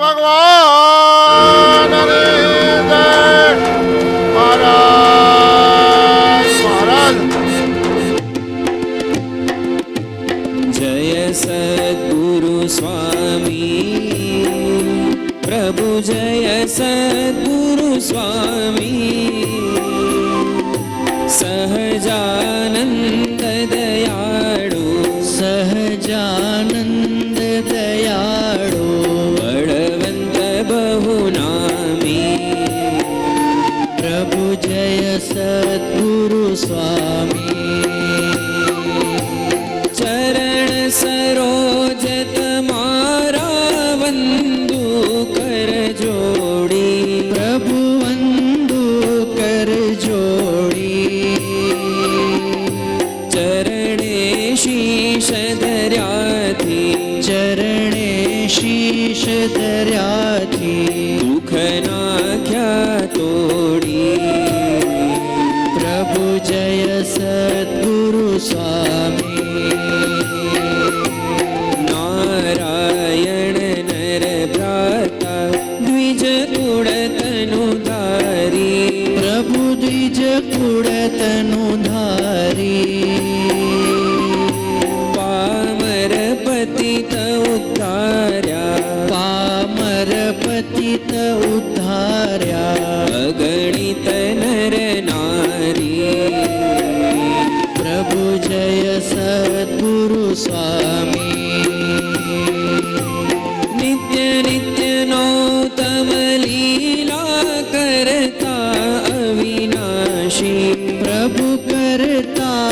ભગવાન જય સદગુરુ સ્વામી. પ્રભુ જય સદગુરુ સ્વામી. સહજાનંદ દયાળુ. સહજાનંદ शीश थी। दुखना क्या तोड़ी? प्रभु जय सद्गुरु स्वामी। करता अविनाशी प्रभु करता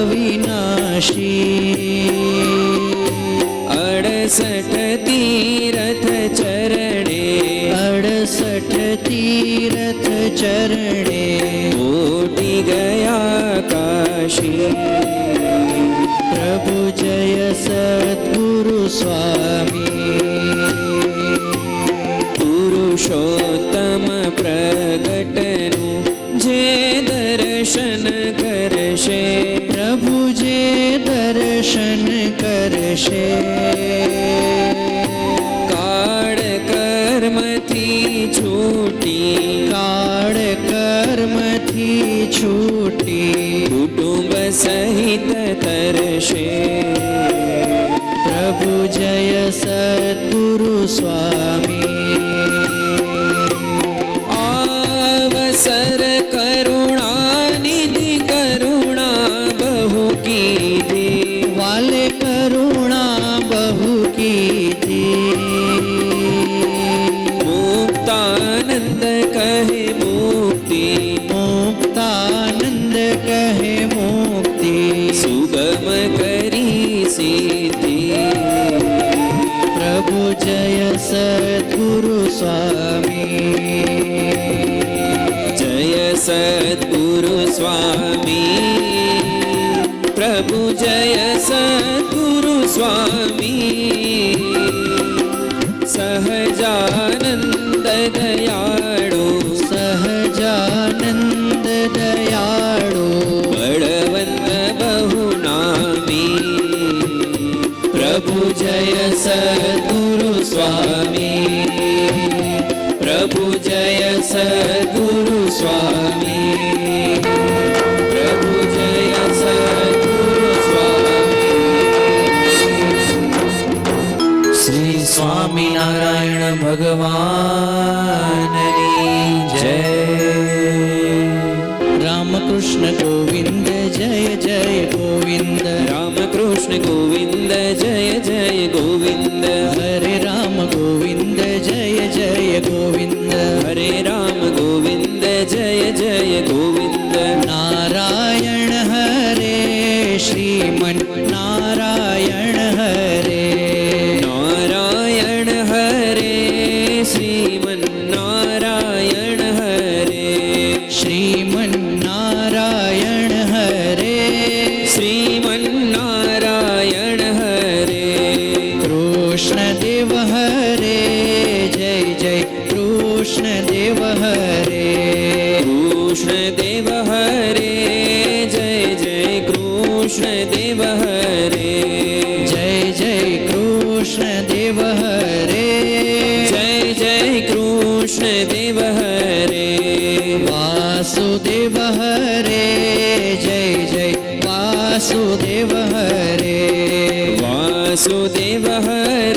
अविनाशी। अड़सठ तीरथ चरणे अड़सठ तीरथ चरणे। ओटी गया काशी। प्रभु जय सद्गुरु स्वामी। குரு சுவாமி. जय सद्गुरु स्वामी। जय सद्गुरु स्वामी। प्रभु स्वामी। प्रभु जय सद्गुरु स्वामी। प्रभु जय सद्गुरु स्वामी। श्री स्वामी नारायण भगवान जय। रामकृष्ण गोविंद, जय जय गोविंद। रामकृष्ण गोविंद, जय जय गोविंद। देव हरे जय जय। कृष्ण देव हरे। कृष्ण देव हरे जय जय। कृष्ण देव हरे। जय जय। कृष्ण देव हरे। जय जय। कृष्ण देव हरे। वासुदेव हरे जय जय। वासुदेव हरे। वासुदेव हरे।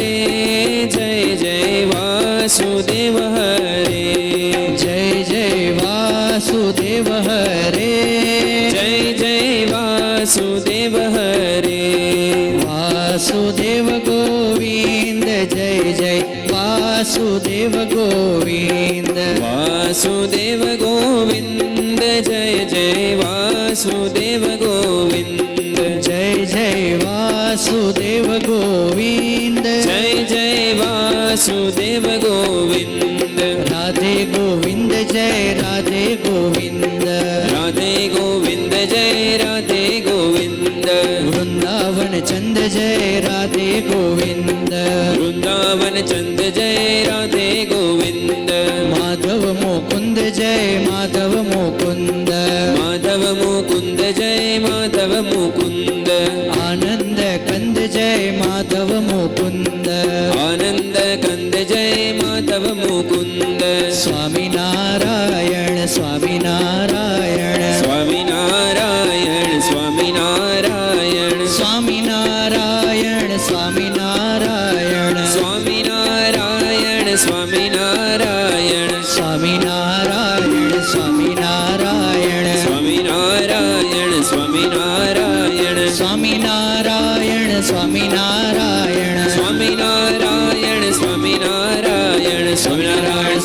വാസുദേവ ഗോവിന്ദ. വാസുദേവ ഗോവിന്ദ ജയ ജയ വാസുദേവ ഗോവിന്ദ. ജയ ജയ വാസുദേവ ഗോവിന്ദ. ജയ ജയ വാസുദേവ ഗോവിന്ദ. രാധേ ഗോവിന്ദ ജയ രാധേ ഗോവിന്ദ. രാധേ ഗോവിന്ദ ജയ രാധേ ഗോവിന്ദ. വൃന്ദാവന ചന്ദ ജയ രാധേ ഗോവിന്ദ. वृन्दावन चन्द जय राधे गोविन्द माधव मुकुंद जय माधव मुकुंद माधव मुकुन्द जय माधव मुकुन्द आनंद कंद जय माधव मुकुंद आनन्द कन्द जय माधव मुकुन्द स्वामी नारायण स्वामी नारायण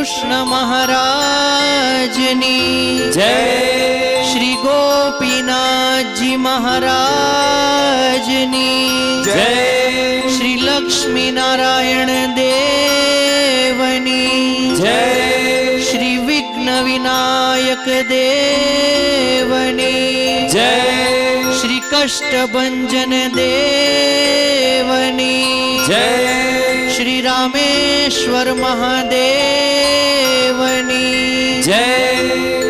कृष्ण महाराज नी जय। श्री गोपीनाथ जी महाराज नी जय। श्री लक्ष्मी नारायण देवनी। जय। श्री विघ्न विनायक देवनी। जय। श्री कष्ट भंजन देवनी। जय। શ્રી રામેશ્વર મહાદેવની जय